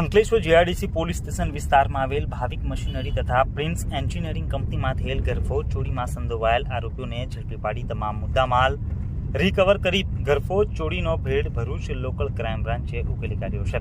Ankleshwar GRDC police station વિસ્તારમાં આવેલ Bhavik machinery તથા પ્રિન્સ એન્જિનિયરિંગ કંપનીમાં થયેલ ગરફોજ ચોરીમાં સંડોવાયેલ આરોપીઓને ઝડપી પાડી તમામ મુદ્દામાલ રિકવર કરી ગરફોડ ચોરીનો ભેડ ભરૂચ લોકલ ક્રાઇમ બ્રાન્ચે ઉકેલી કાઢ્યો છે.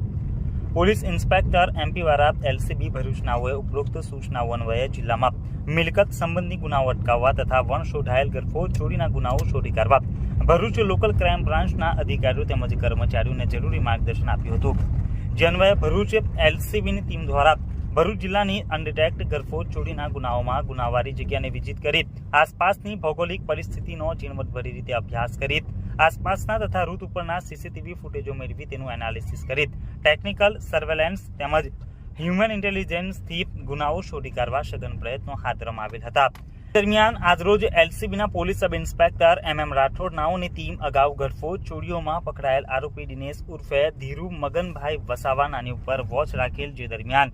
Police inspector MP Vara LCB ભરૂચનાઓએ ઉપરોક્ત સૂચનાઓ અન્વયે જિલ્લામાં મિલકત સંબંધી ગુનાઓ અટકાવવા તથા વણ શોધાયેલ ગરફોડ ચોરીના ગુનાઓ શોધી કાઢવા ભરૂચ લોકલ ક્રાઇમ બ્રાન્ચના અધિકારીઓ તેમજ કર્મચારીઓને જરૂરી માર્ગદર્શન આપ્યું હતું. જે અન્વયે ભરૂચ એલસીબીની ટીમ દ્વારા ભરૂચ જિલ્લાની અનડિટેક્ટ ગરફોજ ચોરીના ગુનાઓમાં ગુનાવારી જગ્યાને વિજિત કરી, આસપાસની ભૌગોલિક પરિસ્થિતિનો ઝીણવટભરી રીતે અભ્યાસ કરી, આસપાસના તથા રૂટ ઉપરના સીસીટીવી ફૂટેજો મેળવી તેનું એનાલિસિસ કરી ટેકનિકલ સર્વેલન્સ તેમજ હ્યુમન ઇન્ટેલિજન્સથી ગુનાઓ શોધી કાઢવા સઘન પ્રયત્નો હાથ ધરવામાં આવેલ હતા. દરમિયાન આજરોજ એલસીબીના police sub inspector M M Rathod નાઓની team અગાઉ ગરફોડ ચોરીઓમાં પકડાયેલ આરોપી દિનેશ ઉર્ફે ધીરુ મગનભાઈ વસાવા નાની ઉપર વોચ રાખેલ જે દરમિયાન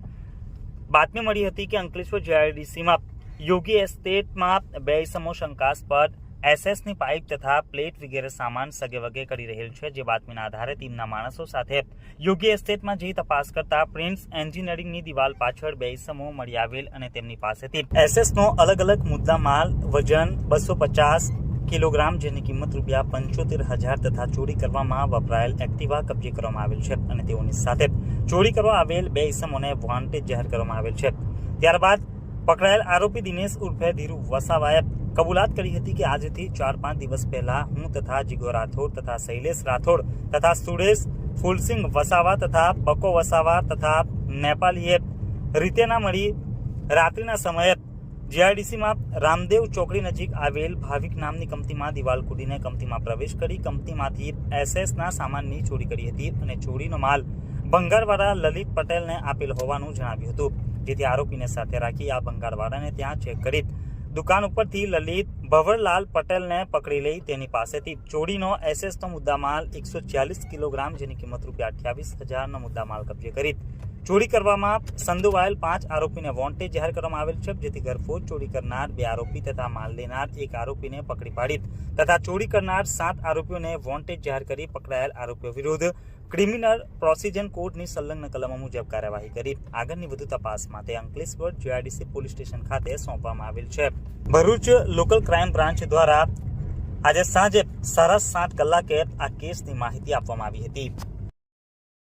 બાતમી મળી હતી કે અંકલેશ્વર જીઆઈડીસીમાં યોગી એસ્ટેટમાં બે ઇસમો શંકાસ્પદ એસએસની પાઇપ તથા પ્લેટ વગેરે સામાન સગે વગે કરી રહેલ છે, જે બાતમીના આધારે ટીમના માણસો સાથે યોગ્ય એસ્ટેટમાં જઈ તપાસ કરતા પ્રિન્સ એન્જિનિયરિંગની દિવાલ પાછળ બે સમૂહ મળી આવેલ અને તેમની પાસેથી એસએસનો અલગ અલગ મુદ્દા માલ, વજન, બસો પચાસ કિલોગ્રામ, જેની કિંમત રૂપિયા પંચોતેર હજાર તથા ચોરી કરવામાં વપરાયેલ એક્ટિવા કબજે કરવામાં આવેલ છે અને તેઓની સાથે ચોરી કરવા આવેલ બે ઇસમોને વોન્ટેજ જાહેર કરવામાં આવેલ છે. ત્યારબાદ પકડાયેલ આરોપી દિનેશ ઉર્ફે ધીરુ વસાવાએ કબૂલાત કરી હતી કે આજથી ચાર પાંચ દિવસ પહેલા હું તથા જીગો રાઠોડ તથા શૈલેષ રાઠોડ તથા સુરેશ ફુલસિંહ વસાવા તથા બકો વસાવા તથા નેપાલીએ રીતેના મળી રાત્રિના સમયે જીઆઈડીસીમાં રામદેવ ચોકડી નજીક આવેલ ભાવિક નામની કંપનીમાં દિવાલ કૂદીને કંપનીમાં પ્રવેશ કરી કંપનીમાંથી એસએસના સામાનની ચોરી કરી હતી અને ચોરીનો માલ ભંગારવાળા લલિત પટેલને આપેલ હોવાનું જણાવ્યું હતું. જેથી આરોપીને સાથે રાખી આ ભંગારવાળાને ત્યાં ચેક કરી દુકાન ઉપરથી લલિત ભવરલાલ પટેલને પકડી લઈ તેની પાસેથી ચોરીનો એસએસનો મુદ્દામાલ એકસો ચાલીસ કિલોગ્રામ, જેની કિંમત રૂપિયા અઠ્યાવીસ હજારનો મુદ્દામાલ કબજે કરી. ચોરી કરવામાં સંડોવાયેલ પાંચ આરોપીને વોન્ટેજ જાહેર કરવામાં આવેલ છે, જેથી ઘરફોડ ચોરી કરનાર બે આરોપી તથા માલ લેનાર એક આરોપીને પકડી પાડી તથા ચોરી કરનાર સાત આરોપીઓને વોન્ટેજ જાહેર કરી પકડાયેલ આરોપીઓ વિરુદ્ધ ક્રિમિનલ પ્રોસિજન કોડની સંલગ્ન કલમો મુજબ કાર્યવાહી કરી આગળની વધુ તપાસ માટે અંકલેશ્વર જીઆઈડીસી પોલીસ સ્ટેશન ખાતે સોંપવામાં આવેલ છે. ભરૂચ લોકલ ક્રાઇમ બ્રાન્ચ દ્વારા આજે સાંજે સાડા સાત કલાકે આ કેસની માહિતી આપવામાં આવી હતી.